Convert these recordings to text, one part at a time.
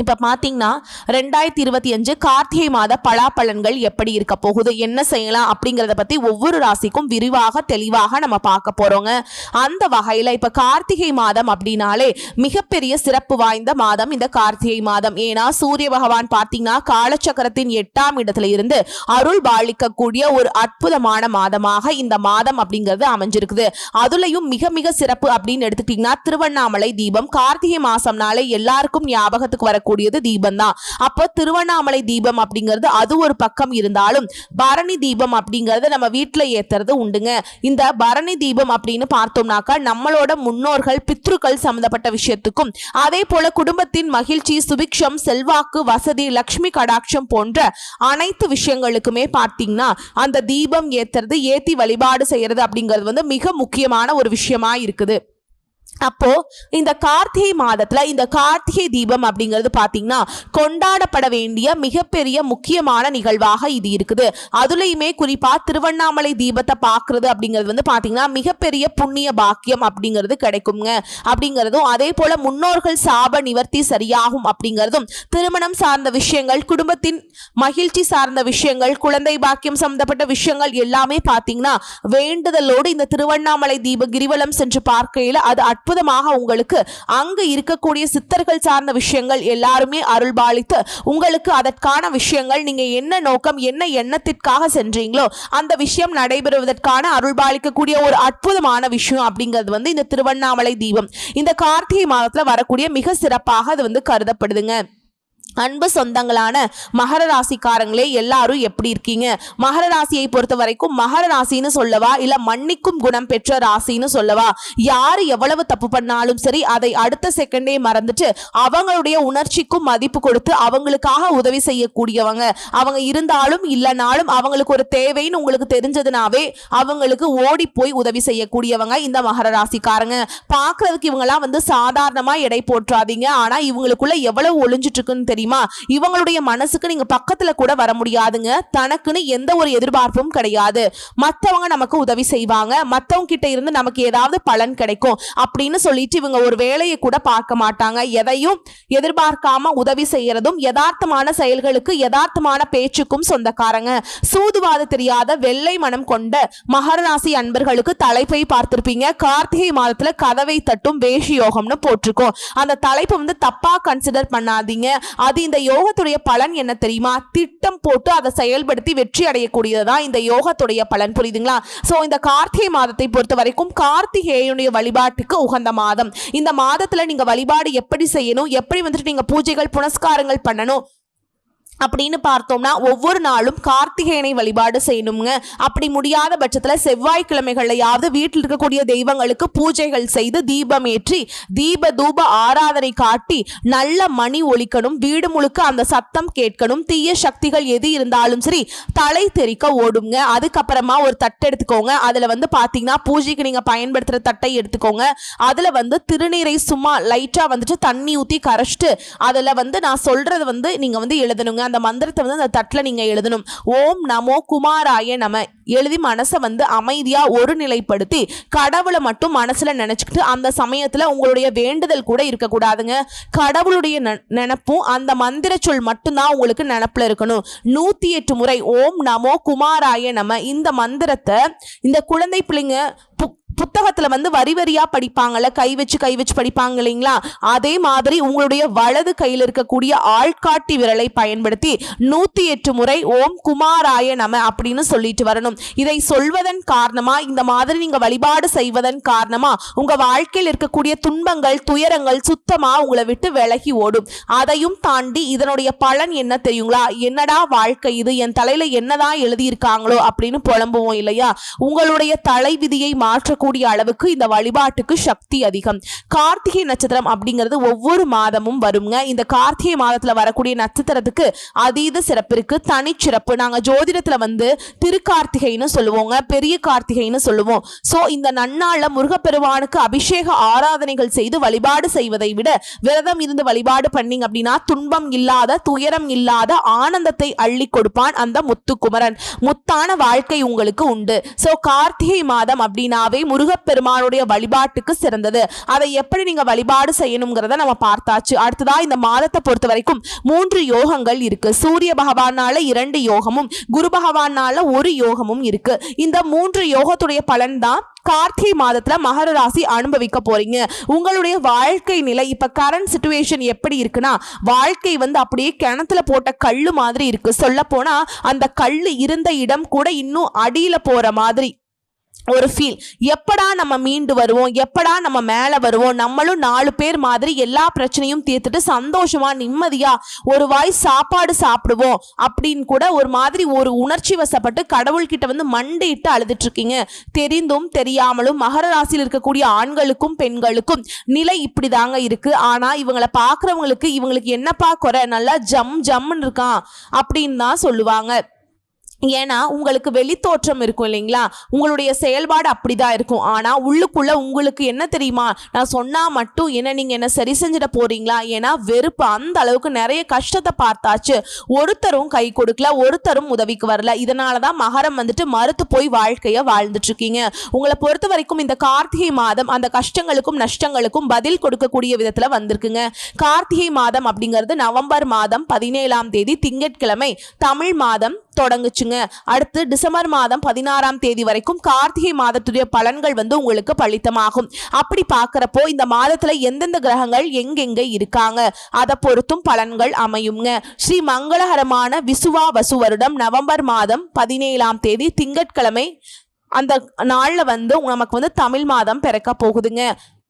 இப்போ பார்த்தீங்கன்னா ரெண்டாயிரத்தி இருபத்தி அஞ்சு கார்த்திகை மாத பலாப்பலன்கள் எப்படி இருக்க போகுது என்ன செய்யலாம் அப்படிங்கிறத பற்றி ஒவ்வொரு ராசிக்கும் விரிவாக தெளிவாக நம்ம பார்க்க போகிறோங்க அந்த வகையில் இப்போ கார்த்திகை மாதம் அப்படின்னாலே மிகப்பெரிய சிறப்பு வாய்ந்த மாதம் இந்த கார்த்திகை மாதம். ஏன்னா சூரிய பகவான் பார்த்தீங்கன்னா காலச்சக்கரத்தின் எட்டாம் இடத்துல இருந்து அருள் பாலிக்கக்கூடிய ஒரு அற்புதமான மாதமாக இந்த மாதம் அப்படிங்கிறது அமைஞ்சிருக்குது. அதுலயும் மிக மிக சிறப்பு அப்படின்னு எடுத்துக்கிட்டிங்கன்னா திருவண்ணாமலை தீபம் கார்த்திகை மாதம்னாலே எல்லாருக்கும் ஞாபகத்துக்கு வரக்கூடியது தீபம் தான் அப்போ திருவண்ணாமலை தீபம் அப்படிங்கிறது அது ஒரு பக்கம் இருந்தாலும் பரணி தீபம் அப்படிங்கிறது நம்ம வீட்டில் ஏத்துறது உண்டுங்க. இந்த பரணி தீபம் அப்படின்னு பார்த்தோம்னாக்கா நம்மளோட முன்னோர்கள் பித்ருக்கள் சம்பந்தப்பட்ட விஷயத்துக்கும் அதே போல குடும்பத்தின் மகிழ்ச்சி சுபிக்ஷம் செல்வாக்கு வசதி லக்ஷ்மி கடாட்சம் போன்ற அனைத்து விஷயங்களுக்குமே பார்த்தீங்கன்னா அந்த தீபம் ஏத்துறது ஏத்தி வழிபாடு செய்யறது அப்படிங்கிறது வந்து மிக முக்கியமான ஒரு விஷயமா இருக்குது. அப்போ இந்த கார்த்திகை மாதத்துல இந்த கார்த்திகை தீபம் அப்படிங்கிறது பாத்தீங்கன்னா கொண்டாடப்பட வேண்டிய மிகப்பெரிய முக்கியமான நிகழ்வாக இது இருக்குது. அதுலயுமே குறிப்பா திருவண்ணாமலை தீபத்தை பாக்குறது அப்படிங்கிறது வந்து பாத்தீங்கன்னா மிகப்பெரிய புண்ணிய பாக்கியம் அப்படிங்கிறது கிடைக்குங்க. அப்படிங்கிறதும் அதே போல முன்னோர்கள் சாப நிவர்த்தி சரியாகும் அப்படிங்கிறதும் திருமணம் சார்ந்த விஷயங்கள் குடும்பத்தின் மகிழ்ச்சி சார்ந்த விஷயங்கள் குழந்தை பாக்கியம் சம்பந்தப்பட்ட விஷயங்கள் எல்லாமே பாத்தீங்கன்னா வேண்டுதலோடு இந்த திருவண்ணாமலை தீப கிரிவலம் சென்று பார்க்கையில அது அற்புதமாக உங்களுக்கு அங்கு இருக்கக்கூடிய சித்தர்கள் சார்ந்த விஷயங்கள் எல்லாருமே அருள்பாலித்து உங்களுக்கு அதற்கான விஷயங்கள் நீங்க என்ன நோக்கம் என்ன எண்ணத்திற்காக சென்றீங்களோ அந்த விஷயம் நடைபெறுவதற்கான அருள்பாலிக்கக்கூடிய ஒரு அற்புதமான விஷயம் அப்படிங்கிறது வந்து இந்த திருவண்ணாமலை தீபம். இந்த கார்த்திகை மாதத்துல வரக்கூடிய மிக சிறப்பாக அது வந்து கருதப்படுதுங்க. அன்பு சொந்தங்களான மகர ராசிக்காரங்களே எல்லாரும் எப்படி இருக்கீங்க? மகர ராசியை பொறுத்த வரைக்கும் மகர ராசின்னு சொல்லவா? இல்ல மன்னிக்கும் குணம் பெற்ற ராசின்னு சொல்லவா? யாரு எவ்வளவு தப்பு பண்ணாலும் சரி அதை அடுத்த செகண்டே மறந்துட்டு அவங்களுடைய உணர்ச்சிக்கும் மதிப்பு கொடுத்து அவங்களுக்காக உதவி செய்யக்கூடியவங்க. அவங்க இருந்தாலும் இல்லைனாலும் அவங்களுக்கு ஒரு தேவைன்னு உங்களுக்கு தெரிஞ்சதுனாவே அவங்களுக்கு ஓடி போய் உதவி செய்யக்கூடியவங்க இந்த மகர ராசிக்காரங்க. பாக்குறதுக்கு இவங்கெல்லாம் வந்து சாதாரணமா எடை போற்றாதீங்க. ஆனா இவங்களுக்குள்ள எவ்வளவு ஒளிஞ்சிட்டு இருக்குன்னு தெரியும்? இவங்களுடைய மனசுக்கு நீங்க பக்கத்துல கூட வர முடியாதுங்க. தனக்குன்னு எந்த ஒரு எதிர்பார்ப்பும் கிடையாது. மத்தவங்க நமக்கு உதவி செய்வாங்க. மத்தவங்க கிட்ட இருந்து நமக்கு ஏதாவது பலன் கிடைக்கும் அப்படின்னு சொல்லிட்டு இவங்க ஒரு வேலையை கூட பார்க்க மாட்டாங்க. எதையும் எதிர்பார்க்காம உதவி செய்யறதும் யதார்த்தமான செயல்களுக்கு யதார்த்தமான பேச்சுக்கும் சொந்தக்காரங்க. சூதுவாது தெரியாத வெள்ளை மனம் கொண்ட மகரராசி அன்பர்களுக்கு தலைப்பை பார்த்திருப்பீங்க. கார்த்திகை மாதத்துல கதவை தட்டும் வேஷி யோகம்னு போட்டிருக்கோம். அந்த தலைப்பை வந்து தப்பா கன்சிடர் பண்ணாதீங்க. அது இந்த யோகத்துடைய பலன் என்ன தெரியுமா? திட்டம் போட்டு அதை செயல்படுத்தி வெற்றி அடையக்கூடியதுதான் இந்த யோகத்துடைய பலன். புரியுதுங்களா? சோ இந்த கார்த்திகை மாதத்தை பொறுத்த வரைக்கும் கார்த்திகேயனுடைய வழிபாட்டுக்கு உகந்த மாதம். இந்த மாதத்துல நீங்க வழிபாடு எப்படி செய்யணும்? எப்படி வந்துட்டு நீங்க பூஜைகள் புனஸ்காரங்கள் பண்ணணும்? அப்படின்னு பார்த்தோம்னா ஒவ்வொரு நாளும் கார்த்திகேயனை வழிபாடு செய்யணுங்க அப்படி முடியாத பட்சத்தில் செவ்வாய்க்கிழமைகளையாவது வீட்டில் இருக்கக்கூடிய தெய்வங்களுக்கு பூஜைகள் செய்து தீபம் ஏற்றி தீப தூப ஆராதனை காட்டி நல்ல மணி ஒழிக்கணும் வீடு முழுக்க அந்த சத்தம் கேட்கணும் தீய சக்திகள் எது இருந்தாலும் சரி தலை தெறிக்க ஓடுங்க. அதுக்கப்புறமா ஒரு தட்டு எடுத்துக்கோங்க. அதில் வந்து பார்த்தீங்கன்னா பூஜைக்கு நீங்கள் பயன்படுத்துகிற தட்டை எடுத்துக்கோங்க. அதில் வந்து திருநீரை சும்மா லைட்டாக வந்துட்டு தண்ணி ஊற்றி கரைச்சிட்டு அதில் வந்து நான் சொல்கிறது வந்து நீங்கள் வந்து எழுதணுங்க. அந்த மந்திரத்தை வந்து அந்த தட்டில் நீங்கள் எழுதணும். ஓம் நமோ குமாராய நம. எழுதி மனசை வந்து அமைதியாக ஒரு நிலைப்படுத்தி கடவுளை மட்டும் மனசில் நினச்சிக்கிட்டு அந்த சமயத்தில் உங்களுடைய வேண்டுதல் கூட இருக்கக்கூடாதுங்க. கடவுளுடைய நெ- நினப்பும் அந்த மந்திர சொல் மட்டும்தான் உங்களுக்கு நினப்பில் இருக்கணும். நூற்றி எட்டு முறை ஓம் நமோ குமாராய நம. இந்த மந்திரத்தை இந்த குழந்தை பிள்ளைங்க பு- புத்தகத்துல வந்து வரி வரியா படிப்பாங்கல்ல? கை வச்சு கை வச்சு படிப்பாங்க இல்லைங்களா? அதே மாதிரி உங்களுடைய வலது கையில் இருக்கக்கூடிய ஆள்காட்டி விரலை பயன்படுத்தி நூத்தி எட்டு முறை ஓம் குமாராய நம அப்படின்னு சொல்லிட்டு வரணும். இதை சொல்வதன் காரணமா இந்த மாதிரி நீங்க வழிபாடு செய்வதன் காரணமா உங்க வாழ்க்கையில் இருக்கக்கூடிய துன்பங்கள் துயரங்கள் சுத்தமா உங்களை விட்டு விலகி ஓடும். அதையும் தாண்டி இதனுடைய பலன் என்ன தெரியுங்களா? என்னடா வாழ்க்கை இது? என் தலையில என்னதான் எழுதியிருக்காங்களோ அப்படின்னு புலம்புவோம் இல்லையா? உங்களுடைய தலை விதியை மாற்றக்கூடிய அளவுக்கு இந்த வழிபாட்டுக்கு சக்தி அதிகம். கார்த்திகை நட்சத்திரம் அப்படிங்கிறது ஒவ்வொரு மாதமும் வருங்க. இந்த கார்த்திகை மாதத்துல வரக்கூடிய நட்சத்திரத்துக்கு அதீத சிறப்பு இருக்கு தனிச்சிறப்பு. நாங்க ஜோதிடத்துல வந்து திருக்கார்த்திகைன்னு சொல்லுவோங்க. பெரிய கார்த்திகைன்னு சொல்லுவோம். சோ இந்த நன்னாள்ல முருகப்பெருமானுக்கு அபிஷேக ஆராதனைகள் செய்து வழிபாடு செய்வதை விட விரதம் இருந்து வழிபாடு பண்ணீங்க அப்படின்னா துன்பம் இல்லாத துயரம் இல்லாத ஆனந்தத்தை அள்ளி கொடுப்பான் அந்த முத்துக்குமரன். முத்தான வாழ்க்கை உங்களுக்கு உண்டு. சோ கார்த்திகை மாதம் அப்படின்னாவே முருகப்பெருமானுடைய வழிபாட்டுக்கு சிறந்தது. அதை எப்படி நீங்க வழிபாடு செய்யணுங்கிறத நம்ம பார்த்தாச்சு. அடுத்ததா இந்த மாதத்தை பொறுத்த வரைக்கும் மூன்று யோகங்கள் இருக்கு. சூரிய பகவானால இரண்டு யோகமும் குரு பகவானால ஒரு யோகமும் இருக்கு. இந்த மூன்று யோகத்துடைய பலன் தான் கார்த்திகை மாதத்துல மகர ராசி அனுபவிக்க போறீங்க. உங்களுடைய வாழ்க்கை நிலை இப்ப கரண்ட் சுச்சுவேஷன் எப்படி இருக்குன்னா வாழ்க்கை வந்து அப்படியே கிணத்துல போட்ட கல்லு மாதிரி இருக்கு. சொல்ல போனா அந்த கல்லு இருந்த இடம் கூட இன்னும் அடியில போற மாதிரி ஒரு ஃபீல் எப்படா நம்ம மீண்டு வருவோம்? எப்படா நம்ம மேலே வருவோம்? நம்மளும் நாலு பேர் மாதிரி எல்லா பிரச்சனையும் தீர்த்துட்டு சந்தோஷமா நிம்மதியா ஒரு வாய் சாப்பாடு சாப்பிடுவோம் அப்படின்னு கூட ஒரு மாதிரி ஒரு உணர்ச்சி வசப்பட்டு கடவுள்கிட்ட வந்து மண்டையிட்டு அழுதுட்டு இருக்கீங்க தெரிந்தும் தெரியாமலும் மகர ராசியில் இருக்கக்கூடிய ஆண்களுக்கும் பெண்களுக்கும் நிலை இப்படிதாங்க இருக்கு. ஆனா இவங்களை பார்க்குறவங்களுக்கு இவங்களுக்கு என்னப்பா குறை? நல்லா ஜம் ஜம்னு இருக்கான் அப்படின்னு தான் சொல்லுவாங்க. ஏன்னா உங்களுக்கு வெளித்தோற்றம் இருக்கும் இல்லைங்களா? உங்களுடைய செயல்பாடு அப்படிதான் இருக்கும். ஆனா உள்ளுக்குள்ள உங்களுக்கு என்ன தெரியுமா? நான் சொன்னா மட்டும் என்ன நீங்க என்ன சரி செஞ்சிட போறீங்களா? ஏன்னா வெறுப்பு அந்த அளவுக்கு நிறைய கஷ்டத்தை பார்த்தாச்சு. ஒருத்தரும் கை கொடுக்கல ஒருத்தரும் உதவிக்கு வரல. இதனாலதான் மகரம் வந்துட்டு மறுத்து போய் வாழ்க்கையை வாழ்ந்துட்டு இருக்கீங்க உங்களை பொறுத்த வரைக்கும் இந்த கார்த்திகை மாதம் அந்த கஷ்டங்களுக்கும் நஷ்டங்களுக்கும் பதில் கொடுக்கக்கூடிய விதத்துல வந்திருக்குங்க. கார்த்திகை மாதம் அப்படிங்கிறது நவம்பர் மாதம் பதினேழாம் தேதி திங்கட்கிழமை தமிழ் மாதம் தொடங்குச்சுங்க. அடுத்து டிசம்பர் மாதம் பதினாறாம் தேதி வரைக்கும் கார்த்திகை மாதத்துடைய பலன்கள் வந்து உங்களுக்கு பலித்தமாகும். அப்படி பார்க்குறப்போ இந்த மாதத்துல எந்தெந்த கிரகங்கள் எங்கெங்க இருக்காங்க? அதை பொறுத்தும் பலன்கள் அமையுங்க. ஸ்ரீ மங்களகரமான விசுவா வசு வருடம் நவம்பர் மாதம் பதினேழாம் தேதி திங்கட்கிழமை அந்த நாளில் வந்து நமக்கு வந்து தமிழ் மாதம் பிறக்க போகுதுங்க.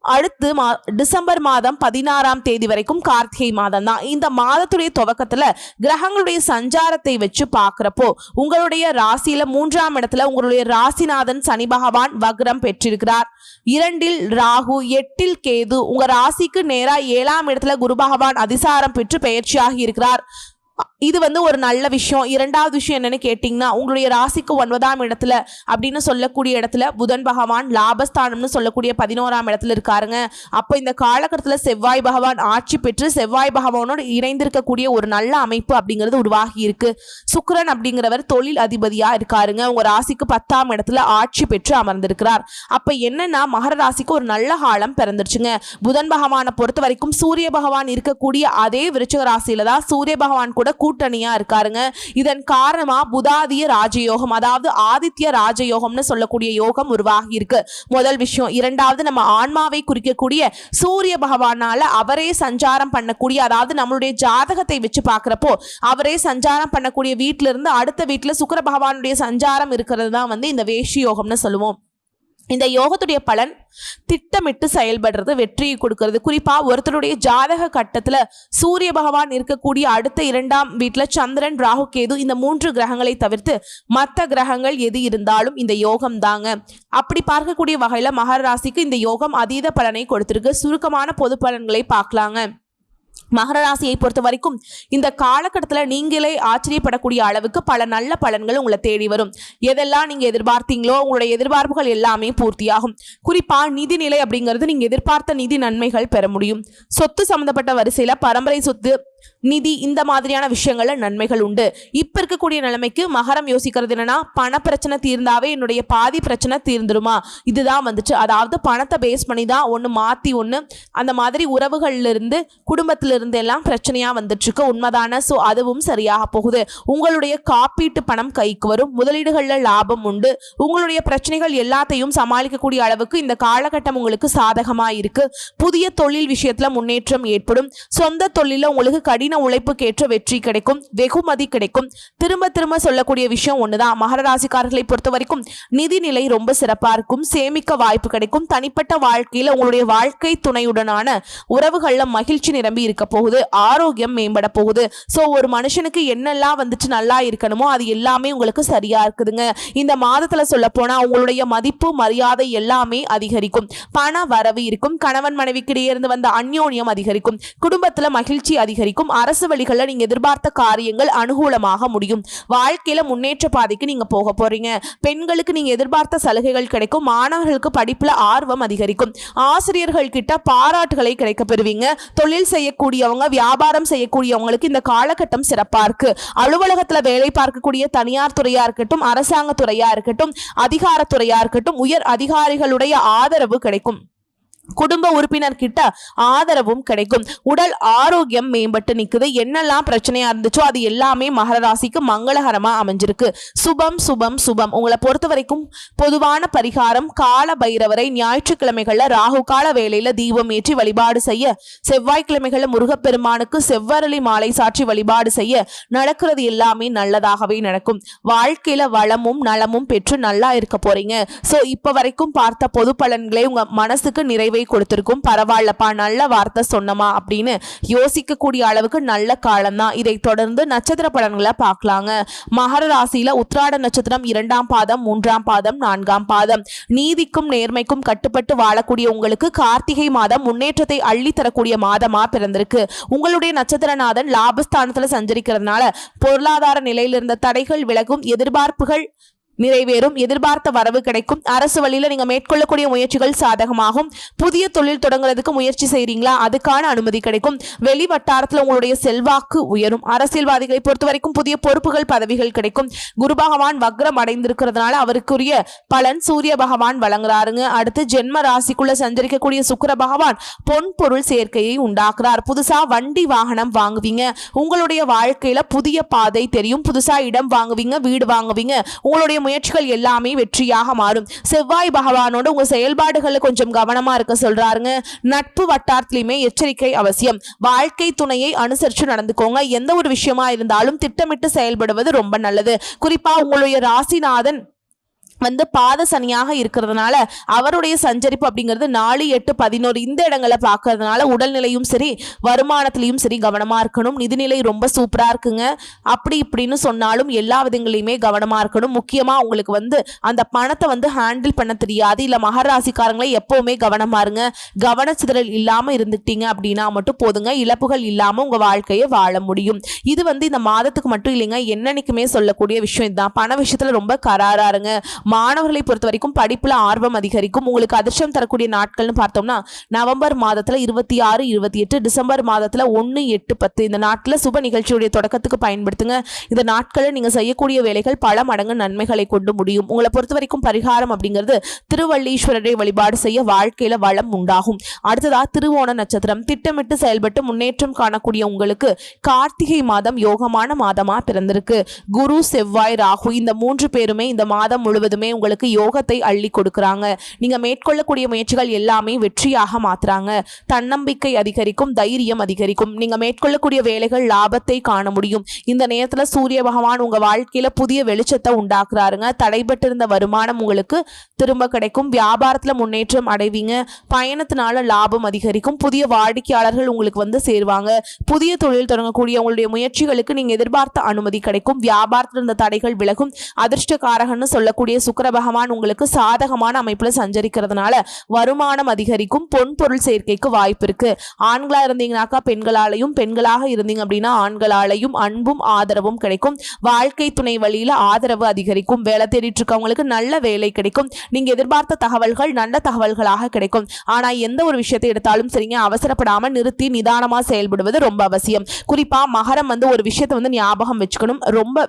அடுத்து மா டிசம்பர் மாதம் பதினாறாம் தேதி வரைக்கும் கார்த்திகை மாதம் தான் இந்த மாதத்துடைய துவக்கத்துல கிரகங்களுடைய சஞ்சாரத்தை வச்சு பார்க்குறப்போ உங்களுடைய ராசியில மூன்றாம் இடத்துல உங்களுடைய ராசிநாதன் சனி பகவான் வக்ரம் பெற்றிருக்கிறார். இரண்டில் ராகு எட்டில் கேது உங்க ராசிக்கு நேரா ஏழாம் இடத்துல குரு பகவான் அதிசாரம் பெற்று பயிற்சியாகி இருக்கிறார். இது வந்து ஒரு நல்ல விஷயம். இரண்டாவது விஷயம் என்னன்னு கேட்டிங்கன்னா உங்களுடைய ராசிக்கு ஒன்பதாம் இடத்துல அப்படின்னு சொல்லக்கூடிய இடத்துல புதன் பகவான் லாபஸ்தானம்னு சொல்லக்கூடிய பதினோராம் இடத்துல இருக்காருங்க. அப்போ இந்த காலகட்டத்தில் செவ்வாய் பகவான் ஆட்சி பெற்று செவ்வாய் பகவானோடு இணைந்திருக்கக்கூடிய ஒரு நல்ல அமைப்பு அப்படிங்கிறது உருவாகி இருக்கு. சுக்கரன் அப்படிங்கிறவர் தொழில் அதிபதியாக இருக்காருங்க. உங்கள் ராசிக்கு பத்தாம் இடத்துல ஆட்சி பெற்று அமர்ந்திருக்கிறார். அப்போ என்னன்னா மகர ராசிக்கு ஒரு நல்ல காலம் பிறந்துருச்சுங்க. புதன் பகவானை பொறுத்த வரைக்கும் சூரிய பகவான் இருக்கக்கூடிய அதே விருச்சக ராசியில தான் சூரிய பகவான் கூட கூட்டணியா இருக்காருங்க. இதன் காரணமா புதாதிய ராஜயோகம் அதாவது ஆதித்ய ராஜயோகம்னு சொல்லக்கூடிய யோகம் உருவாகி இருக்கு முதல் விஷயம். இரண்டாவது நம்ம ஆன்மாவை குறிக்கக்கூடிய சூரிய பகவானால அவரே சஞ்சாரம் பண்ணக்கூடிய அதாவது நம்மளுடைய ஜாதகத்தை வச்சு பார்க்குறப்போ அவரே சஞ்சாரம் பண்ணக்கூடிய வீட்டிலிருந்து அடுத்த வீட்டில் சுக்கர பகவானுடைய சஞ்சாரம் இருக்கிறது தான் வந்து இந்த வேஷி யோகம்னு சொல்லுவோம். இந்த யோகத்துடைய பலன் திட்டமிட்டு செயல்படுறது வெற்றியை கொடுக்கறது. குறிப்பாக ஒருத்தருடைய ஜாதக கட்டத்தில் சூரிய பகவான் இருக்கக்கூடிய அடுத்த இரண்டாம் வீட்டில் சந்திரன் ராகு கேது இந்த மூன்று கிரகங்களை தவிர்த்து மற்ற கிரகங்கள் எது இருந்தாலும் இந்த யோகம் தாங்க. அப்படி பார்க்கக்கூடிய வகையில் மகர ராசிக்கு இந்த யோகம் அதீத பலனை கொடுத்திருக்கு. சுருக்கமான பொது பலன்களை பார்க்கலாங்க. மகர ராசியை பொறுத்த வரைக்கும் இந்த காலகட்டத்தில் நீங்களே ஆச்சரியப்படக்கூடிய அளவுக்கு பல நல்ல பலன்கள் உங்களை தேடி வரும். எதெல்லாம் நீங்கள் எதிர்பார்த்தீங்களோ உங்களுடைய எதிர்பார்ப்புகள் எல்லாமே பூர்த்தியாகும். குறிப்பாக நிதிநிலை அப்படிங்கிறது நீங்கள் எதிர்பார்த்த நிதி நன்மைகள் பெற முடியும். சொத்து சம்பந்தப்பட்ட வரிசையில் பரம்பரை சொத்து நிதி இந்த மாதிரியான விஷயங்கள்ல நன்மைகள் உண்டு. இப்ப இருக்கக்கூடிய நிலைமைக்கு மகரம் யோசிக்கிறது என்னன்னா பண பிரச்சனை தீர்ந்தாவே என்னுடைய பாதி பிரச்சனை தீர்ந்துருமா? இதுதான் வந்துச்சு. அதாவது பணத்தை பேஸ் பண்ணி தான் ஒன்று மாற்றி ஒன்று அந்த மாதிரி உறவுகள்ல இருந்து குடும்பத்தில இருந்து எல்லாம் பிரச்சனையா வந்துட்டு இருக்கு உண்மைதான? ஸோ அதுவும் சரியாக போகுது. உங்களுடைய காப்பீட்டு பணம் கைக்கு வரும். முதலீடுகளில் லாபம் உண்டு. உங்களுடைய பிரச்சனைகள் எல்லாத்தையும் சமாளிக்கக்கூடிய அளவுக்கு இந்த காலகட்டம் உங்களுக்கு சாதகமாக இருக்கு புதிய தொழில் விஷயத்துல முன்னேற்றம் ஏற்படும். சொந்த தொழில உங்களுக்கு கடின உழைப்புக்கேற்ற வெற்றி கிடைக்கும் வெகுமதி கிடைக்கும். திரும்ப திரும்ப சொல்லக்கூடிய விஷயம் ஒண்ணுதான். மகர ராசிக்காரர்களை பொறுத்த வரைக்கும் நிதிநிலை ரொம்ப சிறப்பா இருக்கும். சேமிக்க வாய்ப்பு கிடைக்கும். தனிப்பட்ட வாழ்க்கையில உங்களுடைய வாழ்க்கை துணையுடனான உறவுகள்ல மகிழ்ச்சி நிரம்பி இருக்க போகுது. ஆரோக்கியம் மேம்பட போகுது. ஸோ ஒரு மனுஷனுக்கு என்னெல்லாம் வந்துட்டு நல்லா இருக்கணுமோ அது எல்லாமே உங்களுக்கு சரியா இருக்குதுங்க. இந்த மாதத்துல சொல்ல போனா உங்களுடைய மதிப்பு மரியாதை எல்லாமே அதிகரிக்கும். பண வரவு இருக்கும். கணவன் மனைவிக்கிடையே இருந்து வந்த அந்யோன்யம் அதிகரிக்கும். குடும்பத்துல மகிழ்ச்சி அதிகரிக்கும். அரசு வழிகளில் நீங்க எதிர்பார்த்த காரியங்கள் அனுகூலமாக முடியும். வாழ்க்கையில முன்னேற்ற பாதைக்கு நீங்க போக போறீங்க. பெண்களுக்கு நீங்க எதிர்பார்த்த சலுகைகள் கிடைக்கும். மாணவர்களுக்கு படிப்புல ஆர்வம் அதிகரிக்கும். ஆசிரியர்கள் கிட்ட பாராட்டுகளை கிடைக்க பெறுவீங்க. தொழில் செய்யக்கூடியவங்க வியாபாரம் செய்யக்கூடியவங்களுக்கு இந்த காலகட்டம் சிறப்பா இருக்கு. அலுவலகத்துல வேலை பார்க்கக்கூடிய தனியார் துறையா இருக்கட்டும் அரசாங்க துறையா இருக்கட்டும் அதிகாரத்துறையா இருக்கட்டும் உயர் அதிகாரிகளுடைய ஆதரவு கிடைக்கும். குடும்ப உறுப்பினர் கிட்ட ஆதரவும் கிடைக்கும். உடல் ஆரோக்கியம் மேம்பட்டு நிற்குது என்னெல்லாம் பிரச்சனையா இருந்துச்சோ அது எல்லாமே மகர ராசிக்கு மங்களகரமா அமைஞ்சிருக்கு. சுபம் சுபம் சுபம். உங்களை பொறுத்த வரைக்கும் பொதுவான பரிகாரம் கால பைரவரை ஞாயிற்றுக்கிழமைகள்ல ராகு கால வேலையில தீபம் ஏற்றி வழிபாடு செய்ய செவ்வாய்க்கிழமைகள்ல முருகப்பெருமானுக்கு செவ்வரளி மாலை சாற்றி வழிபாடு செய்ய நடக்கிறது எல்லாமே நல்லதாகவே நடக்கும். வாழ்க்கையில வளமும் நலமும் பெற்று நல்லா இருக்க போறீங்க. சோ இப்ப வரைக்கும் பார்த்த பொது பலன்களை உங்க மனசுக்கு நிறைவே கொடுத்திருக்கும். பரவாயில்லப்பா நல்ல வார்த்தை சொன்னமா அப்படின்னு யோசிக்கக்கூடிய அளவுக்கு நல்ல காலம்தான். இதை தொடர்ந்து நட்சத்திர பலன்களை பார்க்கலாங்க. மகர ராசியில உத்ராட நட்சத்திரம் இரண்டாம் பாதம் மூன்றாம் பாதம் நான்காம் பாதம். நீதிக்கும் நேர்மைக்கும் கட்டுப்பட்டு வாழக்கூடிய உங்களுக்கு கார்த்திகை மாதம் முன்னேற்றத்தை அள்ளி தரக்கூடிய மாதமா பிறந்திருக்கு. உங்களுடைய நட்சத்திரநாதன் லாபஸ்தானத்துல சஞ்சரிக்கிறதுனால பொருளாதார நிலையில் இருந்த தடைகள் விலகும். எதிர்பார்ப்புகள் நிறைவேறும். எதிர்பார்த்த வரவு கிடைக்கும். அரசு வழியில நீங்க மேற்கொள்ளக்கூடிய முயற்சிகள் சாதகமாகும். புதிய தொழில் தொடங்குறதுக்கு முயற்சி செய்றீங்களா? அதுக்கான அனுமதி கிடைக்கும். வெளி வட்டாரத்தில் உங்களுடைய செல்வாக்கு உயரும். அரசியல்வாதிகளை பொறுத்த வரைக்கும் புதிய பொறுப்புகள் பதவிகள் கிடைக்கும். குரு பகவான் வக்ரம் அடைந்திருக்கிறதுனால அவருக்குரிய பலன் சூரிய பகவான் வழங்குறாருங்க. அடுத்து ஜென்ம ராசிக்குள்ள சஞ்சரிக்கக்கூடிய சுக்கர பகவான் பொன் பொருள் சேர்க்கையை உண்டாக்குறார். புதுசா வண்டி வாகனம் வாங்குவீங்க. உங்களுடைய வாழ்க்கையில புதிய பாதை தெரியும். புதுசா இடம் வாங்குவீங்க வீடு வாங்குவீங்க. உங்களுடைய முயற்சிகள் எல்லாமே வெற்றியாக மாறும். செவ்வாய் பகவானோட உங்க செயல்பாடுகளை கொஞ்சம் கவனமா இருக்க சொல்றாருங்க. நட்பு வட்டாரத்திலையுமே எச்சரிக்கை அவசியம். வாழ்க்கை துணையை அனுசரிச்சு நடந்துக்கோங்க. எந்த ஒரு விஷயமா இருந்தாலும் திட்டமிட்டு செயல்படுவது ரொம்ப நல்லது. குறிப்பா உங்களுடைய ராசிநாதன் வந்து பாத சனியாக இருக்கிறதுனால அவருடைய சஞ்சரிப்பு அப்படிங்கிறது நாலு எட்டு பதினோரு இந்த இடங்களை பார்க்கறதுனால உடல்நிலையும் சரி வருமானத்திலையும் சரி கவனமாக இருக்கணும். நிதிநிலை ரொம்ப சூப்பராக இருக்குங்க. அப்படி இப்படின்னு சொன்னாலும் எல்லா விதங்களையுமே கவனமாக இருக்கணும். முக்கியமாக உங்களுக்கு வந்து அந்த பணத்தை வந்து ஹேண்டில் பண்ண தெரியாது. இல்லை மகர எப்போவுமே கவனமாக கவனமா இருங்க. கவனச்சிதறல் இல்லாமல் இருந்துட்டீங்க அப்படின்னா மட்டும் போதுங்க. இழப்புகள் இல்லாமல் உங்கள் வாழ்க்கையை வாழ முடியும். இது வந்து இந்த மாதத்துக்கு மட்டும் இல்லைங்க. என்னன்னைக்குமே சொல்லக்கூடிய விஷயம் இதுதான். பண விஷயத்தில் ரொம்ப கராராருங்க மாணவர்களை பொறுத்த வரைக்கும் படிப்புல ஆர்வம் அதிகரிக்கும். உங்களுக்கு அதிர்ஷ்டம் தரக்கூடிய நாட்கள்னு பார்த்தோம்னா நவம்பர் மாதத்துல இருபத்தி ஆறு இருபத்தி எட்டு டிசம்பர் மாதத்துல ஒன்று எட்டு பத்து. இந்த நாட்டில் சுப நிகழ்ச்சியுடைய தொடக்கத்துக்கு பயன்படுத்துங்க. இந்த நாட்களில் நீங்க செய்யக்கூடிய வேலைகள் பல மடங்கு நன்மைகளை கொண்டு முடியும். உங்களை பொறுத்த வரைக்கும் பரிகாரம் அப்படிங்கிறது திருவள்ளீஸ்வரரை வழிபாடு செய்ய வாழ்க்கையில வளம் உண்டாகும். அடுத்ததா திருவோண நட்சத்திரம். திட்டமிட்டு செயல்பட்டு முன்னேற்றம் காணக்கூடிய உங்களுக்கு கார்த்திகை மாதம் யோகமான மாதமா பிறந்திருக்கு. குரு செவ்வாய் ராகு இந்த மூன்று பேருமே இந்த மாதம் முழுவதும் உங்களுக்கு யோகத்தை அள்ளி கொடுக்குறாங்க. நீங்க மேற்கொள்ளக்கூடிய முயற்சிகள் எல்லாமே வெற்றியாக மாத்துறாங்க. தன்னம்பிக்கை அதிகரிக்கும் தைரியம் அதிகரிக்கும். நீங்க மேற்கொள்ளக்கூடிய வேலைகள் லாபத்தை காண முடியும். இந்த நேரத்துல சூரிய பகவான் உங்க வாழ்க்கையில புதிய வெளிச்சத்தை உண்டாக்குறாருங்க. தடைபட்டிருந்த வருமானம் உங்களுக்கு திரும்ப கிடைக்கும். வியாபாரத்துல முன்னேற்றம் அடைவீங்க. பயணத்தினால லாபம் அதிகரிக்கும். புதிய வாடிக்கையாளர்கள் உங்களுக்கு வந்து சேருவாங்க. புதிய தொழில் தொடங்கக்கூடிய உங்களுடைய முயற்சிகளுக்கு நீங்க எதிர்பார்த்த அனுமதி கிடைக்கும். வியாபாரத்தில் இருந்த தடைகள் விலகும். அதிர்ஷ்டக்காரகன்னு சொல்லக்கூடிய சுக்கர பகவான் உங்களுக்கு சாதகமான அமைப்புல சஞ்சரிக்கிறதுனால வருமானம் அதிகரிக்கும் பொன் பொருள் சேர்க்கைக்கு வாய்ப்பு இருக்கு. ஆண்களா இருந்தீங்கன்னாக்கா பெண்களாலையும் பெண்களாக இருந்தீங்க அப்படின்னா ஆண்களாலையும் அன்பும் ஆதரவும் கிடைக்கும். வாழ்க்கை துணை வழியில ஆதரவு அதிகரிக்கும். வேலை தேடிட்டு இருக்கவங்களுக்கு நல்ல வேலை கிடைக்கும். நீங்க எதிர்பார்த்த தகவல்கள் நல்ல தகவல்களாக கிடைக்கும். ஆனா எந்த ஒரு விஷயத்தை எடுத்தாலும் சரிங்க அவசரப்படாம நிறுத்தி நிதானமா செயல்படுவது ரொம்ப அவசியம். குறிப்பா மகரம் வந்து ஒரு விஷயத்தை வந்து ஞாபகம் வச்சுக்கணும். ரொம்ப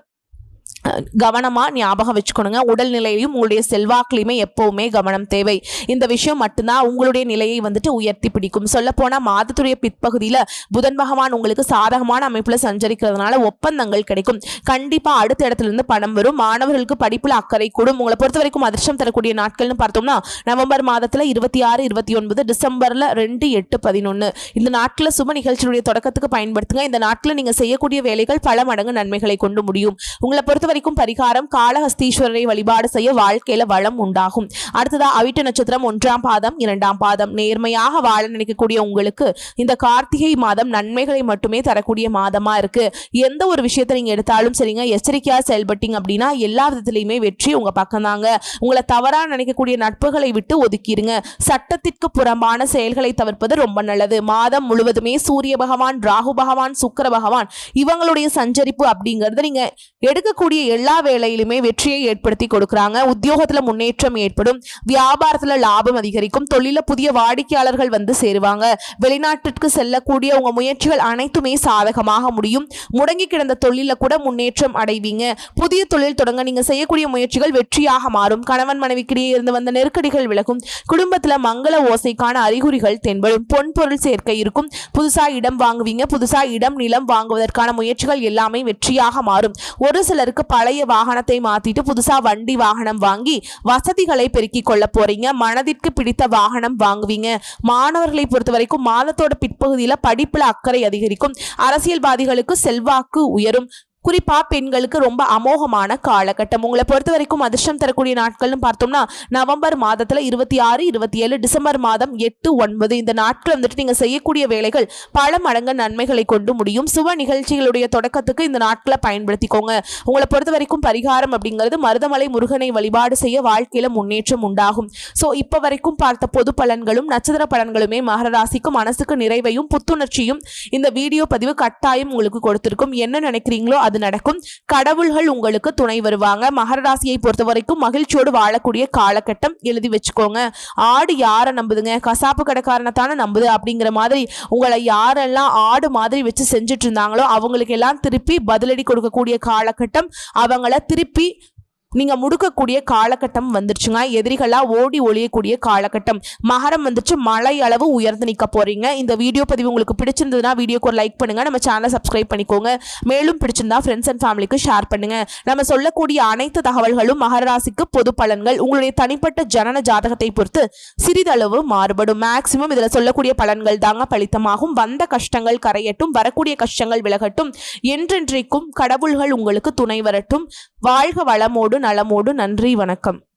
கவனமாக ஞாபகம் வச்சுக்கணுங்க. உடல்நிலையிலும் உங்களுடைய செல்வாக்குலையுமே எப்போவுமே கவனம் தேவை. இந்த விஷயம் மட்டும்தான் உங்களுடைய நிலையை வந்துட்டு உயர்த்தி பிடிக்கும். சொல்லப்போனால் மாதத்துடைய பிற்பகுதியில் புதன் பகவான் உங்களுக்கு சாதகமான அமைப்பில் சஞ்சரிக்கிறதுனால ஒப்பந்தங்கள் கிடைக்கும். கண்டிப்பாக அடுத்த இடத்துலேருந்து பணம் வரும். மாணவர்களுக்கு படிப்பில் அக்கறை கூடும். உங்களை பொறுத்த வரைக்கும் அதிர்ஷ்டம் தரக்கூடிய நாட்கள்னு பார்த்தோம்னா நவம்பர் மாதத்தில் இருபத்தி ஆறு இருபத்தி ஒன்பது டிசம்பரில் ரெண்டு எட்டு பதினொன்று இந்த நாட்டில் சுப நிகழ்ச்சியுடைய தொடக்கத்துக்கு பயன்படுத்துங்க. இந்த நாட்டில் நீங்கள் செய்யக்கூடிய வேலைகள் பல மடங்கு நன்மைகளை கொண்டு முடியும். உங்களை பொறுத்த வரைக்கும் பரிகாரம் காலஹஸ்தீஸ்வரரை வழிபாடு செய்ய வாழ்க்கையில வளம் உண்டாகும். அடுத்ததா அவிட்ட நட்சத்திரம் ஒன்றாம் பாதம் இரண்டாம் பாதம். நேர்மையாக வாழ நினைக்கக்கூடிய உங்களுக்கு இந்த கார்த்திகை மாதம் நன்மைகளை மட்டுமே தரக்கூடிய மாதமா இருக்கு. எந்த ஒரு விஷயத்தை நீங்க எடுத்தாலும் சரிங்க எச்சரிக்கையா செயல்பட்டீங்க அப்படின்னா எல்லா விதத்திலையுமே வெற்றி உங்க பக்கம் தாங்க. உங்களை தவறா நினைக்கக்கூடிய நட்புகளை விட்டு ஒதுக்கிடுங்க. சட்டத்திற்கு புறம்பான செயல்களை தவிர்ப்பது ரொம்ப நல்லது. மாதம் முழுவதுமே சூரிய பகவான் ராகு பகவான் சுக்கர பகவான் இவங்களுடைய சஞ்சரிப்பு அப்படிங்கிறது நீங்க எடுக்கக்கூடிய எல்லா வேலையிலுமே வெற்றியை ஏற்படுத்தி கொடுக்குறாங்க. உத்தியோகத்துல முன்னேற்றம் ஏற்படும். வியாபாரத்துல லாபம் அதிகரிக்கும். தொழில புதிய வாடிக்கையாளர்கள் வந்து சேருவாங்க. வெளிநாட்டிற்கு செல்லக்கூடிய உங்க முயற்சிகள் அனைத்துமே சாதகமாக முடியும். முடங்கி கிடந்த தொழில கூட முன்னேற்றம் அடைவீங்க. புதிய தொழில் தொடங்க நீங்க செய்யக்கூடிய முயற்சிகள் வெற்றியாக மாறும். கணவன் மனைவிக்கிடையே இருந்து வந்த நெருக்கடிகள் விலகும். குடும்பத்துல மங்கள ஓசைக்கான அறிகுறிகள் தென்படும். பொன் பொருள் சேர்க்கை இருக்கும். புதுசாக இடம் வாங்குவீங்க. புதுசாக இடம் நிலம் வாங்குவதற்கான முயற்சிகள் எல்லாமே வெற்றியாக மாறும். ஒரு சிலருக்கு பழைய வாகனத்தை மாத்திட்டு புதுசா வண்டி வாகனம் வாங்கி வசதிகளை பெருக்கிக் கொள்ள போறீங்க. மனதிற்கு பிடித்த வாகனம் வாங்குவீங்க. மாணவர்களை பொறுத்த வரைக்கும் மாதத்தோட பிற்பகுதியில படிப்புல அக்கறை அதிகரிக்கும். அரசியல்வாதிகளுக்கு செல்வாக்கு உயரும். குறிப்பாக பெண்களுக்கு ரொம்ப அமோகமான காலகட்டம். உங்களை பொறுத்த வரைக்கும் அதிர்ஷ்டம் தரக்கூடிய நாட்கள்னு பார்த்தோம்னா நவம்பர் மாதத்தில் இருபத்தி ஆறு இருபத்தி ஏழு டிசம்பர் மாதம் எட்டு ஒன்பது. இந்த நாட்கள் வந்துட்டு நீங்கள் செய்யக்கூடிய வேலைகள் பல மடங்கு நன்மைகளை கொண்டு முடியும். சுவ நிகழ்ச்சிகளுடைய தொடக்கத்துக்கு இந்த நாட்களை பயன்படுத்திக்கோங்க. உங்களை பொறுத்த வரைக்கும் பரிகாரம் அப்படிங்கிறது மருதமலை முருகனை வழிபாடு செய்ய வாழ்க்கையில் முன்னேற்றம் உண்டாகும். ஸோ இப்போ வரைக்கும் பார்த்த பொது பலன்களும் நட்சத்திர பலன்களுமே மகர ராசிக்கு மனசுக்கு நிறைவையும் புத்துணர்ச்சியும் இந்த வீடியோ பதிவு கட்டாயம் உங்களுக்கு கொடுத்திருக்கும். என்ன நினைக்கிறீங்களோ அது நடக்கும். கடவுள்கள் உங்களுக்கு துணை வருவாங்க. மகர ராசியை பொறுத்த வரைக்கும் மகிழ்ச்சியோடு வாழக்கூடிய காலகட்டம். எழுதி வச்சுக்கோங்க. ஆடு யாரை நம்புதுங்க? கசாப்பு கடைக்காரனை தானே நம்புது அப்படிங்கிற மாதிரி உங்களை யாரெல்லாம் ஆடு மாதிரி வச்சு செஞ்சுட்டு இருந்தாங்களோ அவங்களுக்கு எல்லாம் திருப்பி பதிலடி கொடுக்கக்கூடிய காலகட்டம். அவங்கள திருப்பி நீங்கள் முடுக்கக்கூடிய காலகட்டம் வந்துருச்சுங்க. எதிரிகளாக ஓடி ஒளியக்கூடிய காலகட்டம். மகரம் வந்துச்சு மழை அளவு உயர்ந்து நிற்க போகிறீங்க இந்த வீடியோ பதிவு உங்களுக்கு பிடிச்சிருந்ததுன்னா வீடியோக்கு ஒரு லைக் பண்ணுங்கள் நம்ம சேனலை சப்ஸ்கிரைப் பண்ணிக்கோங்க. மேலும் பிடிச்சிருந்தா ஃப்ரெண்ட்ஸ் அண்ட் ஃபேமிலிக்கு ஷேர் பண்ணுங்க. நம்ம சொல்லக்கூடிய அனைத்து தகவல்களும் மகர ராசிக்கு பொது பலன்கள். உங்களுடைய தனிப்பட்ட ஜனன ஜாதகத்தை பொறுத்து சிறிதளவு மாறுபடும். மேக்சிமம் இதில் சொல்லக்கூடிய பலன்கள் தாங்க பலித்தமாகும். வந்த கஷ்டங்கள் கரையட்டும். வரக்கூடிய கஷ்டங்கள் விலகட்டும். என்றென்றைக்கும் கடவுள்கள் உங்களுக்கு துணை வரட்டும். வாழ்க வளமோடு நலமோடு நன்றி வணக்கம்.